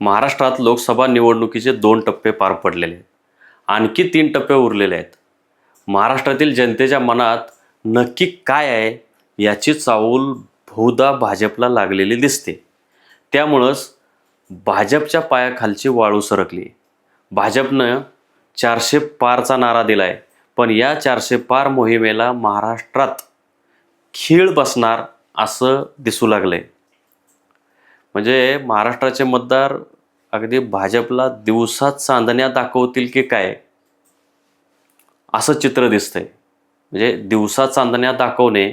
महाराष्ट्रात लोकसभा निवडणुकीचे दोन टप्पे पार पडलेले आणखी तीन टप्पे उरलेले आहेत. महाराष्ट्रातील जनतेच्या मनात नक्की काय आहे याची चाऊल बहुधा भाजपला लागलेली दिसते. त्यामुळंच भाजपच्या पायाखालची वाळू सरकली. भाजपनं चारशे पारचा नारा दिला आहे पण या चारशे पार मोहिमेला महाराष्ट्रात खीळ बसणार असं दिसू लागलं आहे म्हणजे महाराष्ट्राचे मतदार अगदी भाजपला दिवसात चांदण्या दाखवतील की काय? असं चित्र दिसतंय. म्हणजे दिवसा चांदण्या दाखवणे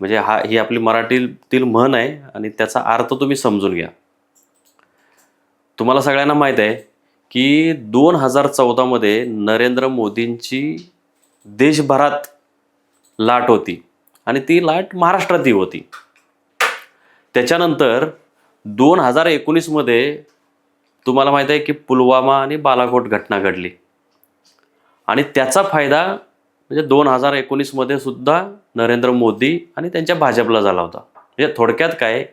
म्हणजे हा ही आपली मराठीतील म्हण आहे आणि त्याचा अर्थ तुम्ही समजून घ्या. तुम्हाला सगळ्यांना माहीत आहे की दोन हजार चौदामध्ये नरेंद्र मोदींची देशभरात लाट होती आणि ती लाट महाराष्ट्रातही होती. त्याच्यानंतर दोन हजार एकोणीसमध्ये तुम्हाला माहीत आहे की पुलवामा आणि बालाकोट घटना घडली. आणि त्याचा फायदा म्हणजे दोन हजार एकोणीसमध्ये सुद्धा नरेंद्र मोदी आणि त्यांच्या भाजपला झाला होता. म्हणजे थोडक्यात काय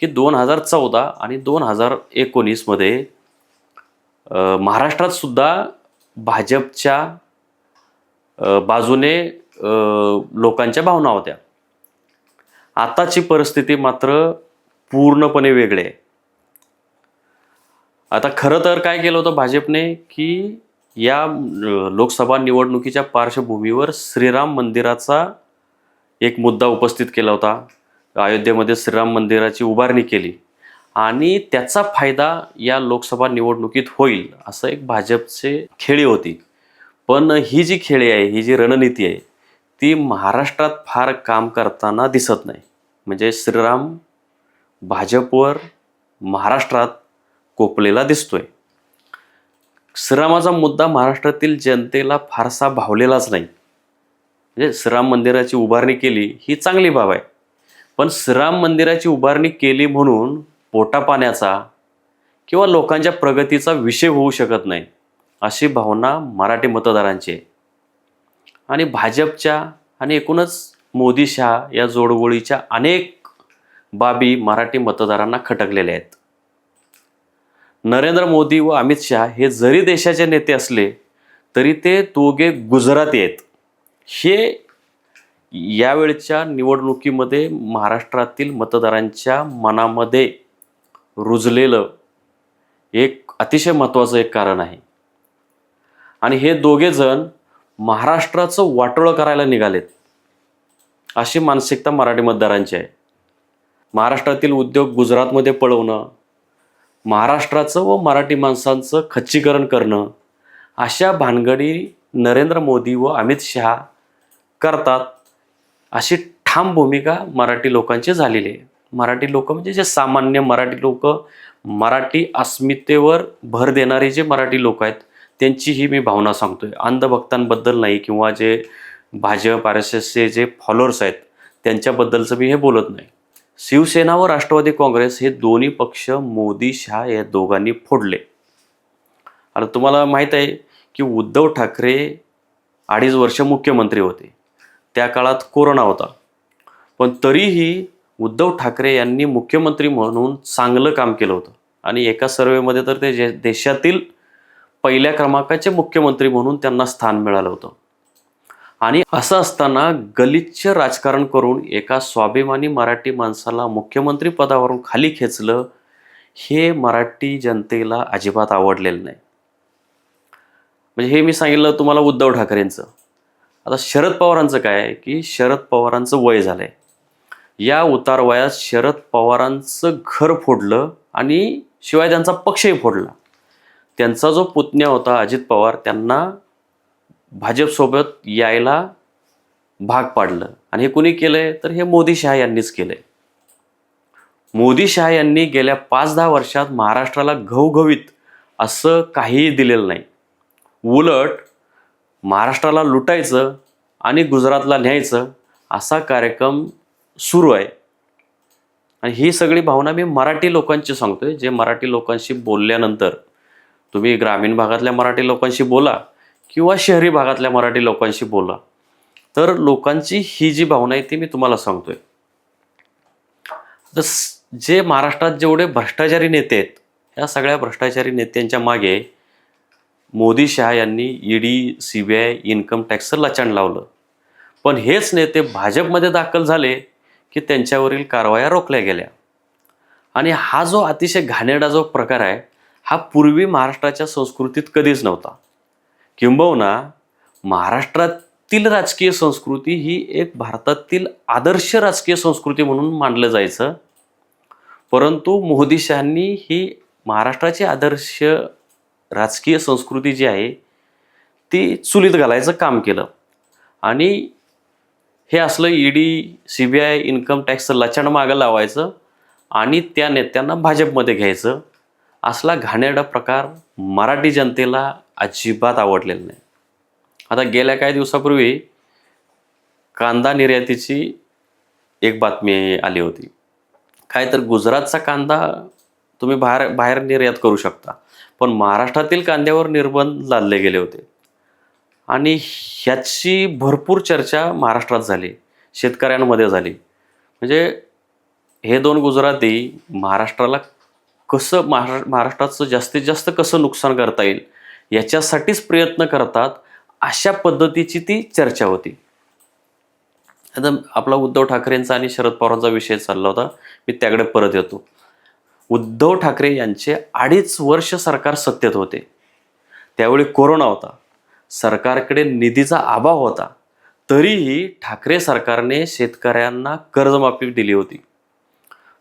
की दोन हजार चौदा आणि दोन हजार एकोणीसमध्ये महाराष्ट्रात सुद्धा भाजपच्या बाजूने लोकांच्या भावना होत्या. आताची परिस्थिती मात्र पूर्णपणे वेगळे. आहे आता खरं तर काय केलं होतं भाजपने की या लोकसभा निवडणुकीच्या पार्श्वभूमीवर श्रीराम मंदिराचा एक मुद्दा उपस्थित केला होता. अयोध्येमध्ये श्रीराम मंदिराची उभारणी केली. आणि त्याचा फायदा या लोकसभा निवडणुकीत होईल असं एक भाजपचे खेळी होती. पण ही जी खेळी आहे ही जी रणनीती आहे ती महाराष्ट्रात फार काम करताना दिसत नाही. म्हणजे श्रीराम भाजपवर महाराष्ट्रात कोपलेला दिसतोय. श्रीरामाचा मुद्दा महाराष्ट्रातील जनतेला फारसा भावलेलाच नाही. म्हणजे श्रीराम मंदिराची उभारणी केली ही चांगली बाब आहे. पण श्रीराम मंदिराची उभारणी केली म्हणून पोटापाण्याचा किंवा लोकांच्या प्रगतीचा विषय होऊ शकत नाही अशी भावना मराठी मतदारांची आहे. आणि भाजपच्या आणि एकूणच मोदी शहा या जोडगोळीच्या अनेक बाबी मराठी मतदारांना खटकलेल्या आहेत. नरेंद्र मोदी व अमित शहा हे जरी देशाचे नेते असले तरी ते दोघे गुजराती आहेत. हे यावेळच्या निवडणुकीमध्ये महाराष्ट्रातील मतदारांच्या मनामध्ये रुजलेलं एक अतिशय महत्त्वाचं एक कारण आहे. आणि हे दोघे जण महाराष्ट्राचं वाटोळं करायला निघालेत. अशी मानसिकता मराठी मतदारांची आहे. महाराष्ट्रातील उद्योग गुजरातमध्ये पळवणं महाराष्ट्राचं व मराठी माणसांचं खच्चीकरण करणं अशा भानगडी नरेंद्र मोदी व अमित शहा करतात अशी ठाम भूमिका मराठी लोकांची झालेली आहे. मराठी लोक म्हणजे जे सामान्य मराठी लोक मराठी अस्मितेवर भर देणारे जे मराठी लोक आहेत त्यांची ही मी भावना सांगतोय. अंधभक्तांबद्दल नाही किंवा जे भाजप आर एस एसचे जे फॉलोअर्स आहेत त्यांच्याबद्दलचं मी हे बोलत नाही. शिवसेना व राष्ट्रवादी काँग्रेस हे दोन्ही पक्ष मोदी शहा या दोघांनी फोडले. आता तुम्हाला माहीत आहे की उद्धव ठाकरे अडीच वर्ष मुख्यमंत्री होते. त्या काळात कोरोना होता. पण तरीही उद्धव ठाकरे यांनी मुख्यमंत्री म्हणून चांगलं काम केलं होतं. आणि एका सर्वेमध्ये तर ते जे देशातील पहिल्या क्रमांकाचे मुख्यमंत्री म्हणून त्यांना स्थान मिळालं होतं. आणि असं असताना गलिच्छ राजकारण करून एका स्वाभिमानी मराठी माणसाला मुख्यमंत्री पदावरून खाली खेचलं हे मराठी जनतेला अजिबात आवडलेलं नाही. म्हणजे हे मी सांगितलं तुम्हाला उद्धव ठाकरेंचं. आता शरद पवारांचं काय की शरद पवारांचं वय झालंय. या उतार वयात शरद पवारांचं घर फोडलं आणि शिवाय त्यांचा पक्षही फोडला. त्यांचा जो पुतण्या होता अजित पवार त्यांना भाजपसोबत यायला भाग पाडलं. आणि हे कुणी केलंय? तर हे मोदी शहा यांनीच केलंय. मोदी शहा यांनी गेल्या पाच दहा वर्षात महाराष्ट्राला घवघवीत असं काहीही दिलेलं नाही. उलट महाराष्ट्राला लुटायचं आणि गुजरातला न्यायचं असा कार्यक्रम सुरू आहे. आणि ही सगळी भावना मी मराठी लोकांची सांगतोय. जे मराठी लोकांशी बोलल्यानंतर तुम्ही ग्रामीण भागातल्या मराठी लोकांशी बोला किंवा शहरी भागातल्या मराठी लोकांशी बोला. तर लोकांची ही जी भावना आहे ती मी तुम्हाला सांगतोय. तर जे महाराष्ट्रात जेवढे भ्रष्टाचारी नेते आहेत ह्या सगळ्या भ्रष्टाचारी नेत्यांच्या मागे मोदी शहा यांनी ED C B I income टॅक्सचं लचाण लावलं. पण हेच नेते भाजपमध्ये दाखल झाले की त्यांच्यावरील कारवाया रोखल्या गेल्या. आणि हा जो अतिशय घाणेरडा जो प्रकार आहे हा पूर्वी महाराष्ट्राच्या संस्कृतीत कधीच नव्हता. किंबहुना महाराष्ट्रातील राजकीय संस्कृती ही एक भारतातील आदर्श राजकीय संस्कृती म्हणून मानलं जायचं. परंतु मोदीशहांनी ही महाराष्ट्राची आदर्श राजकीय संस्कृती जी आहे ती चुलीत घालायचं काम केलं. आणि हे असलं ED C B I income टॅक्सचं लचण मागं लावायचं आणि त्या नेत्यांना भाजपमध्ये घ्यायचं. असला घाणेरडा प्रकार मराठी जनतेला अजिबात आवडलेलं नाही. आता गेल्या काही दिवसापूर्वी कांदा निर्यातीची एक बातमी आली होती. काय तर गुजरातचा कांदा तुम्ही बाहेर बाहेर निर्यात करू शकता पण महाराष्ट्रातील कांद्यावर निर्बंध लादले गेले होते. आणि ह्याची भरपूर चर्चा महाराष्ट्रात झाली शेतकऱ्यांमध्ये झाली. म्हणजे हे दोन गुजराती महाराष्ट्राला कसं महारा महाराष्ट्राचं जास्तीत जास्त कसं नुकसान करता येईल याच्यासाठीच प्रयत्न करतात अशा पद्धतीची ती चर्चा होती. आता आपला उद्धव ठाकरेंचा आणि शरद पवारांचा विषय चालला होता. मी त्याकडे परत येतो. उद्धव ठाकरे यांचे अडीच वर्ष सरकार सत्तेत होते. त्यावेळी कोरोना होता. सरकारकडे निधीचा अभाव होता. तरीही ठाकरे सरकारने शेतकऱ्यांना कर्जमाफी दिली होती.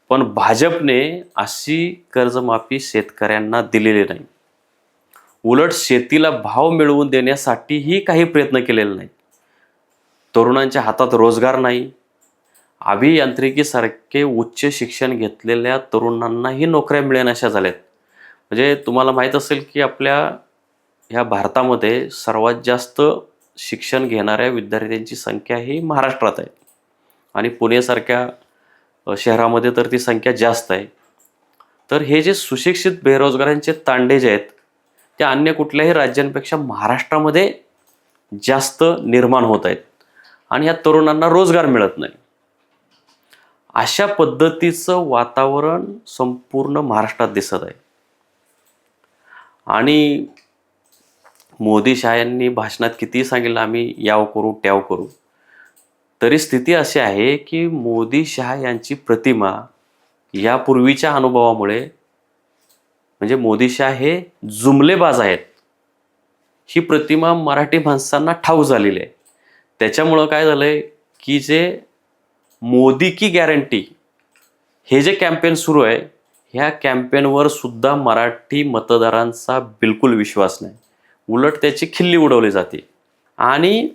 पण भाजपने अशी कर्जमाफी शेतकऱ्यांना दिलेली नाही. उलट शेतीला भाव मिळवून देण्यासाठीही काही प्रयत्न केलेले नाही तरुणांच्या हातात रोजगार नाही. अभियांत्रिकीसारखे उच्च शिक्षण घेतलेल्या तरुणांनाही नोकऱ्या मिळेनाशा झाल्यात. म्हणजे तुम्हाला माहीत असेल की आपल्या ह्या भारतामध्ये सर्वात जास्त शिक्षण घेणाऱ्या विद्यार्थ्यांची संख्या ही महाराष्ट्रात आहे. आणि पुणेसारख्या शहरामध्ये तर ती संख्या जास्त आहे. तर हे जे सुशिक्षित बेरोजगारांचे तांडे जे आहेत त्या अन्य कुठल्याही राज्यांपेक्षा महाराष्ट्रामध्ये जास्त निर्माण होत आहेत. आणि या तरुणांना रोजगार मिळत नाही. अशा पद्धतीचं वातावरण संपूर्ण महाराष्ट्रात दिसत आहे. आणि मोदी शहा यांनी भाषणात कितीही सांगितलं आम्ही याव करू ट्याव करू. तरी स्थिती अशी आहे की मोदी शहा यांची प्रतिमा यापूर्वीच्या अनुभवामुळे म्हणजे मोदीशहा हे जुमलेबाज आहेत. ही प्रतिमा मराठी माणसांना ठाऊ झालेली आहे. त्याच्यामुळं काय झालं आहे की जे मोदी की गॅरंटी हे जे कॅम्पेन सुरू आहे ह्या कॅम्पेनवर सुद्धा मराठी मतदारांचा बिलकुल विश्वास नाही. उलट त्याची खिल्ली उडवली जाते. आणि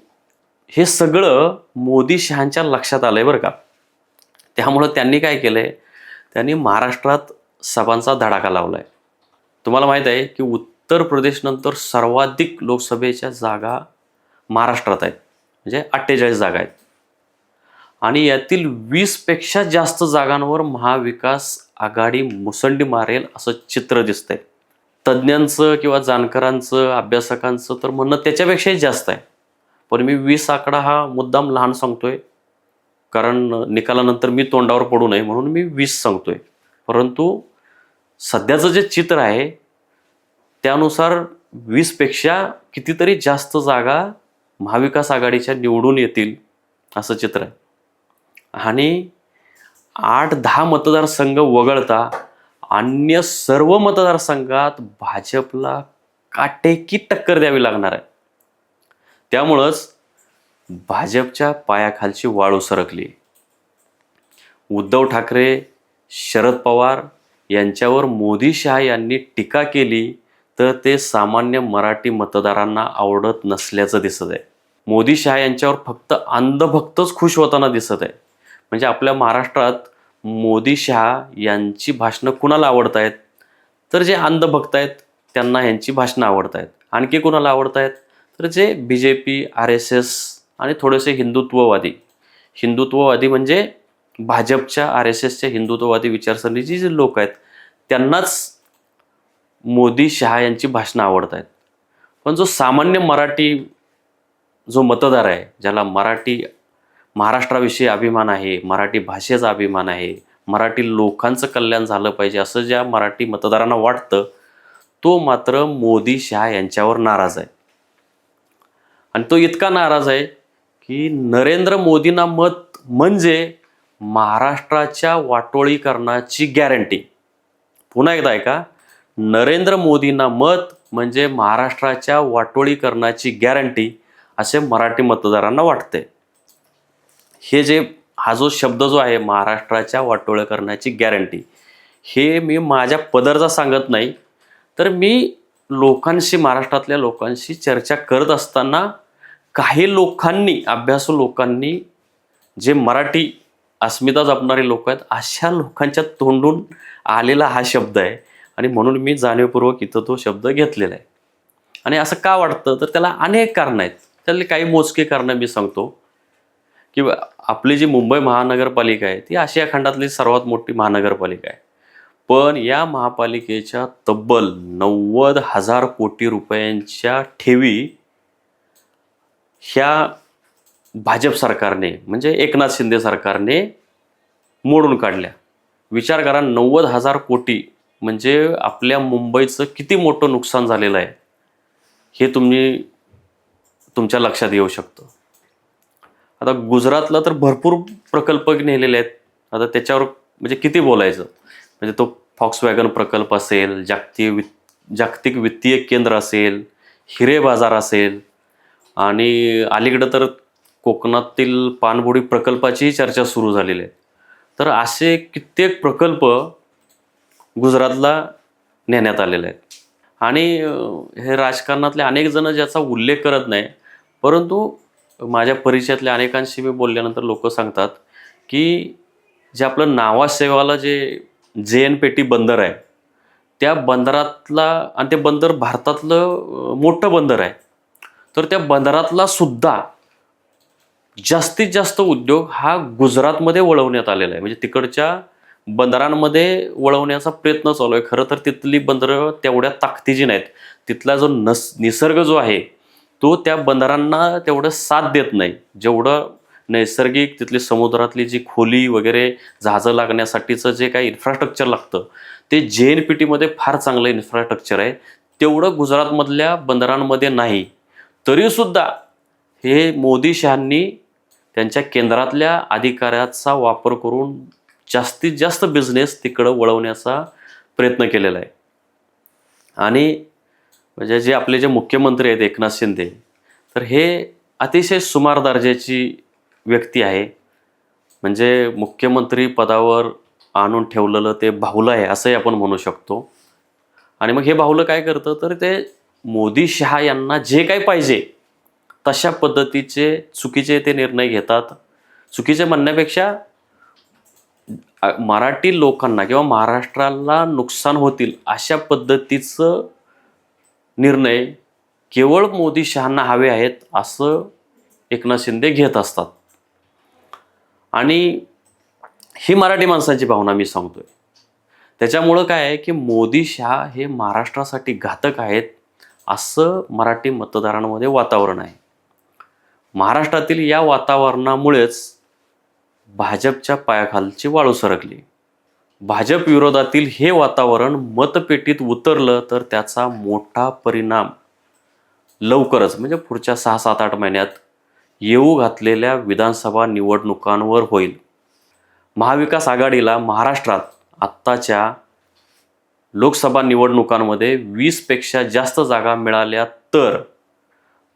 हे सगळं मोदी शहांच्या लक्षात आलं आहे बरं का. त्यामुळं त्यांनी काय केलं आहे त्यांनी महाराष्ट्रात सभांचा धडाका लावला आहे तुम्हाला माहीत आहे की उत्तर प्रदेशनंतर सर्वाधिक लोकसभेच्या जागा महाराष्ट्रात आहेत. म्हणजे अठ्ठेचाळीस जागा आहेत. आणि यातील वीसपेक्षा जास्त जागांवर महाविकास आघाडी मुसंडी मारेल असं चित्र दिसतंय. तज्ज्ञांचं किंवा जाणकारांचं अभ्यासकांचं तर म्हणणं त्याच्यापेक्षाही जास्त आहे. पण मी वीस आकडा हा मुद्दाम लहान सांगतोय. कारण निकालानंतर मी तोंडावर पडू नये म्हणून मी वीस सांगतोय. परंतु सध्याचं जे चित्र आहे त्यानुसार वीसपेक्षा कितीतरी जास्त जागा महाविकास आघाडीच्या निवडून येतील असं चित्र आहे. आणि आठ दहा मतदारसंघ वगळता अन्य सर्व मतदारसंघात भाजपला काटेकी टक्कर द्यावी लागणार आहे. त्यामुळंच भाजपच्या पायाखालची वाळू सरकली. उद्धव ठाकरे शरद पवार यांच्यावर मोदी शहा यांनी टीका केली तर ते सामान्य मराठी मतदारांना आवडत नसल्याचं दिसत आहे. मोदी शहा यांच्यावर फक्त अंधभक्तच खुश होताना दिसत आहे. म्हणजे आपल्या महाराष्ट्रात मोदी शहा यांची भाषणं कुणाला आवडत आहेत तर जे अंधभक्त आहेत त्यांना यांची भाषणं आवडत आहेत आणखी कुणाला आवडत आहेत तर जे B J P R S S आणि थोडेसे हिंदुत्ववादी. हिंदुत्ववादी म्हणजे भाजपच्या आर एस एसच्या हिंदुत्ववादी विचारसरणीची जे लोक आहेत त्यांनाच मोदी शहा यांची भाषणं आवडत आहेत पण जो सामान्य मराठी जो मतदार आहे ज्याला मराठी महाराष्ट्राविषयी अभिमान आहे मराठी भाषेचा अभिमान आहे मराठी लोकांचं कल्याण झालं पाहिजे असं ज्या मराठी मतदारांना वाटतं तो मात्र मोदी शहा यांच्यावर नाराज आहे. आणि तो इतका नाराज आहे की नरेंद्र मोदींना मत म्हणजे महाराष्ट्राच्या वाटोळीकरणाची गॅरंटी पुन्हा एकदा ऐका. नरेंद्र मोदींना मत म्हणजे महाराष्ट्राच्या वाटोळीकरणाची गॅरंटी असे मराठी मतदारांना वाटते. हे जे हा जो शब्द जो आहे महाराष्ट्राच्या वाटोळीकरणाची गॅरंटी हे मी माझ्या पदरचा सांगत नाही. तर मी लोकांशी महाराष्ट्रातल्या लोकांशी चर्चा करत असताना काही लोकांनी अभ्यासू लोकांनी जे मराठी अस्मिता जपणारे लोक आहेत अशा लोकांच्या तोंडून आलेला हा शब्द आहे. आणि म्हणून मी जाणीवपूर्वक इथं तो शब्द घेतलेला आहे. आणि असं का वाटतं? तर त्याला अनेक कारणं आहेत. त्यातली काही मोजके कारणं मी सांगतो. की आपली जी मुंबई महानगरपालिका आहे ती आशिया खंडातली सर्वात मोठी महानगरपालिका आहे. पण या महापालिकेच्या तब्बल नव्वद हजार कोटी रुपयांच्या ठेवी ह्या भाजप सरकारने म्हणजे एकनाथ शिंदे सरकारने मोडून काढल्या. विचार करा नव्वद हजार कोटी म्हणजे आपल्या मुंबईचं किती मोठं नुकसान झालेलं आहे हे तुम्ही तुमच्या लक्षात येऊ शकतं. आता गुजरातला तर भरपूर प्रकल्प नेलेले आहेत. आता त्याच्यावर म्हणजे किती बोलायचं? म्हणजे तो फॉक्स वॅगन प्रकल्प असेल जागतिक वित जागतिक वित्तीय केंद्र असेल हिरे बाजार असेल आणि अलीकडं तर कोकणातील पाणबुडी प्रकल्पाचीही चर्चा सुरू झालेली आहे. तर असे कित्येक प्रकल्प गुजरातला नेण्यात आलेले आहेत. आणि हे राजकारणातले अनेक जण ज्याचा उल्लेख करत नाही परंतु माझ्या परिचयातल्या अनेकांशी मी बोलल्यानंतर लोक सांगतात की जे आपलं नावासेवाला जे जे एन पेटी बंदर आहे त्या बंदरातला आणि ते बंदर भारतातलं मोठं बंदर आहे. तर त्या बंदरातला सुद्धा जास्तीत जास्त उद्योग हा गुजरातमध्ये वळवण्यात आलेला आहे. म्हणजे तिकडच्या बंदरांमध्ये वळवण्याचा प्रयत्न चालू आहे. खरं तर तिथली बंदरं तेवढ्या ताकदीची नाहीत. तिथला जो नस निसर्ग जो आहे तो त्या बंदरांना तेवढं साथ देत नाही. जेवढं नैसर्गिक तिथली समुद्रातली जी खोली वगैरे जहाजं लागण्यासाठीचं जे काही इन्फ्रास्ट्रक्चर लागतं ते जे एन पी टीमध्ये फार चांगलं इन्फ्रास्ट्रक्चर आहे. तेवढं गुजरातमधल्या बंदरांमध्ये नाही. तरीसुद्धा हे मोदी शहांनी त्यांच्या केंद्रातल्या अधिकाऱ्याचा वापर करून जास्तीत जास्त बिझनेस तिकडं वळवण्याचा प्रयत्न केलेला आहे. आणि म्हणजे जे आपले जे मुख्यमंत्री आहेत एकनाथ शिंदे तर हे अतिशय सुमार दर्जाची व्यक्ती आहे. म्हणजे मुख्यमंत्री पदावर आणून ठेवलेलं ते बाहुलं आहे असंही आपण म्हणू शकतो. आणि मग हे बाहुलं काय करतं? तर ते मोदी शहा यांना जे काही पाहिजे तशा पद्धतीचे चुकीचे ते निर्णय घेतात. चुकीचे म्हणण्यापेक्षा मराठी लोकांना किंवा महाराष्ट्राला नुकसान होतील अशा पद्धतीचं निर्णय केवळ मोदी शहांना हवे आहेत असं एकनाथ शिंदे घेत असतात. आणि ही मराठी माणसांची भावना मी सांगतोय. त्याच्यामुळं काय आहे की मोदी शहा हे महाराष्ट्रासाठी घातक आहेत असं मराठी मतदारांमध्ये वातावरण आहे. महाराष्ट्रातील या वातावरणामुळेच भाजपच्या पायाखालची वाळू सरकली. भाजप विरोधातील हे वातावरण मतपेटीत उतरलं तर त्याचा मोठा परिणाम लवकरच म्हणजे पुढच्या सहा सात आठ महिन्यात येऊ घातलेल्या विधानसभा निवडणुकांवर होईल. महाविकास आघाडीला महाराष्ट्रात आत्ताच्या लोकसभा निवडणुकांमध्ये वीसपेक्षा जास्त जागा मिळाल्या तर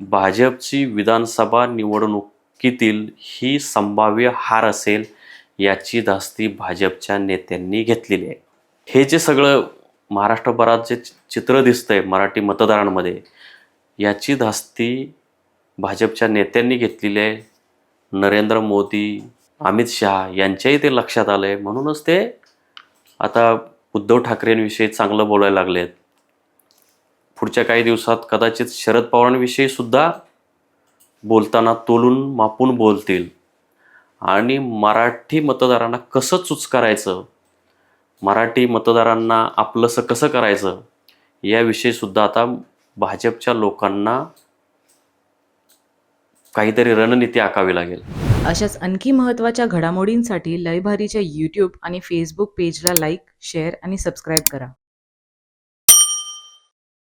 भाजपची विधानसभा निवडणुकीतील ही संभाव्य हार असेल याची धास्ती भाजपच्या नेत्यांनी घेतलेली आहे. हे जे सगळं महाराष्ट्रभरात जे चित्र दिसतंय मराठी मतदारांमध्ये याची धास्ती भाजपच्या नेत्यांनी घेतलेली आहे. नरेंद्र मोदी अमित शहा यांच्याही ते लक्षात आलं आहे म्हणूनच ते आता उद्धव ठाकरेंविषयी चांगलं बोलायला लागलेत. पुढच्या काही दिवसात कदाचित शरद पवारांविषयी सुद्धा बोलताना तोलून मापून बोलतील. आणि मराठी मतदारांना कसं चुचकारायचं? करायचं मराठी मतदारांना आपलंसं कसं करायचं? याविषयीसुद्धा आता भाजपच्या लोकांना काहीतरी रणनीती आखावी लागेल. अशाच आणखी महत्त्वाच्या घडामोडींसाठी लयभारीच्या यूट्यूब आणि फेसबुक पेजला लाईक शेअर आणि सबस्क्राईब करा.